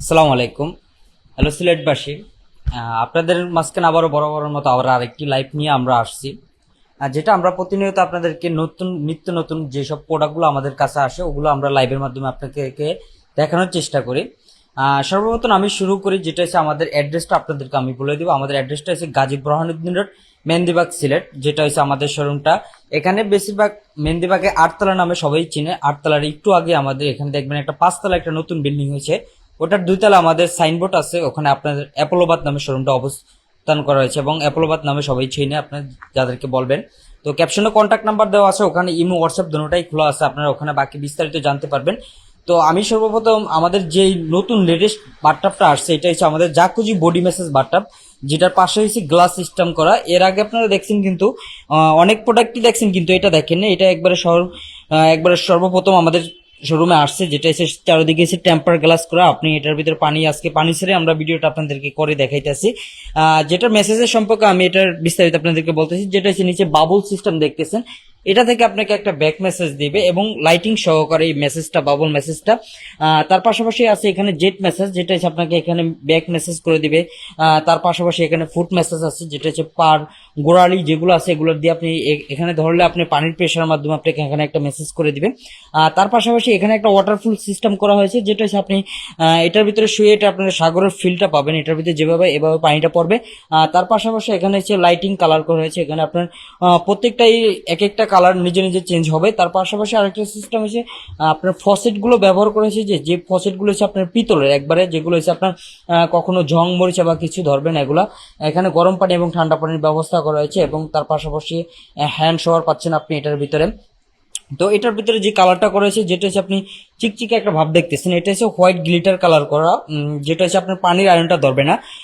আসসালামু আলাইকুম। হ্যালো, সিলেটবাসী। আপনাদের মাঝখানে আবারও বড় বড় মতো আবার আরেকটি লাইভ নিয়ে আমরা আসছি। যেটা আমরা প্রতিনিয়ত আপনাদেরকে নতুন, নিত্য নতুন যেসব প্রোডাক্টগুলো আমাদের কাছে আসে, ওগুলো আমরা লাইভের মাধ্যমে আপনাদেরকে দেখানোর চেষ্টা করি। সর্বপ্রথম আমি শুরু করি, যেটা হচ্ছে আমাদের অ্যাড্রেসটা আপনাদেরকে আমি বলে দেবো। আমাদের অ্যাড্রেসটা হচ্ছে গাজী ব্রহানুদ্দিন রোড, মেহেন্দিবাগ, সিলেট, যেটা হচ্ছে আমাদের শোরুমটা এখানে বেশিরভাগ মেহেন্দিবাগে আটতলা নামে সবাই চিনে। আটতলার একটু আগে আমাদের এখানে দেখবেন একটা পাঁচতলা একটা নতুন বিল্ডিং হয়েছে। ওটার দুইতলা আমাদের সাইনবোর্ড আছে, ওখানে আপনাদের অ্যাপোলোবাদ নামে শোরুমটা অবস্থান করা হয়েছে এবং অ্যাপোলোবাদ নামে সবাই চিনে আপনার যাদেরকে বলবেন। তো ক্যাপশনে কন্ট্যাক্ট নাম্বার দেওয়া আছে, ওখানে ইমো হোয়াটসঅ্যাপ দুটোটাই খোলা আছে, আপনারা ওখানে বাকি বিস্তারিত জানতে পারবেন। তো আমি সর্বপ্রথম আমাদের যেই নতুন লেটেস্ট বাথটাবটা আসছে, এটা হচ্ছে আমাদের জাকুজি বডি মেসেজ বাথটাব, যেটার পাশে হচ্ছে গ্লাস সিস্টেম করা। এর আগে আপনারা দেখছেন কিন্তু অনেক প্রোডাক্টই দেখছেন কিন্তু এটা দেখেন না এটা একবারে সর একবারে সর্বপ্রথম আমাদের শোরুমে আসছে, যেটা এসে চারিদিকে এসে টেম্পার গ্লাস করা। আপনি এটার ভিতরে পানি, আজকে পানি ছেড়ে আমরা ভিডিওটা আপনাদেরকে করে দেখাইতেছি। যেটা মেসেজের সম্পর্কে আমি এটার বিস্তারিত আপনাদেরকে বলতেছি, যেটা হচ্ছে নিচে বাবুল সিস্টেম দেখতেছেন। এটা থেকে আপনাকে একটা ব্যাক মেসেজ দিবে এবং লাইটিং সহকারে এই মেসেজটা বাবল মেসেজটা তার পাশাপাশি আছে এখানে জেট মেসেজ যেটা হচ্ছে আপনাকে এখানে ব্যাক মেসেজ করে দিবে। তার পাশাপাশি এখানে ফুট মেসেজ আছে, যেটা হচ্ছে পার গোড়ালি যেগুলো আছে, এগুলো দিয়ে আপনি এখানে ধরলে আপনি পানির প্রেশারের মাধ্যমে আপনাকে এখানে একটা মেসেজ করে দিবে। তার পাশাপাশি এখানে একটা ওয়াটারফুল সিস্টেম করা হয়েছে, যেটা হচ্ছে আপনি এটার ভিতরে শুয়ে এটা আপনার সাগরের ফিলটা পাবেন, এটার ভিতরে যেভাবে এভাবে পানিটা পড়বে। তার পাশাপাশি এখানে হচ্ছে লাইটিং কালার করা হয়েছে, এখানে আপনার প্রত্যেকটাই এক একটা কালার নিজে নিজে চেঞ্জ হবে। তার পাশাপাশি আরেকটা সিস্টেম হচ্ছে আপনার ফসেটগুলো ব্যবহার করেছে যে যে ফসেটগুলো হচ্ছে আপনার পিতলের, একবারে যেগুলো হচ্ছে আপনার কখনো জং মরিচা বা কিছু ধরবে না এগুলা। এখানে গরম পানি এবং ঠান্ডা পানির ব্যবস্থা করা হয়েছে এবং তার পাশাপাশি হ্যান্ড শাওয়ার পাচ্ছেন আপনি এটার ভিতরে। তো এটার ভিতরে যে কালারটা করেছে যেটা হচ্ছে আপনি চিকচিকে একটা ভাব দেখতেছেন, এটা হচ্ছে হোয়াইট গ্লিটার কালার করা যেটা হচ্ছে আপনার পানির আয়রনটা ধরবে না।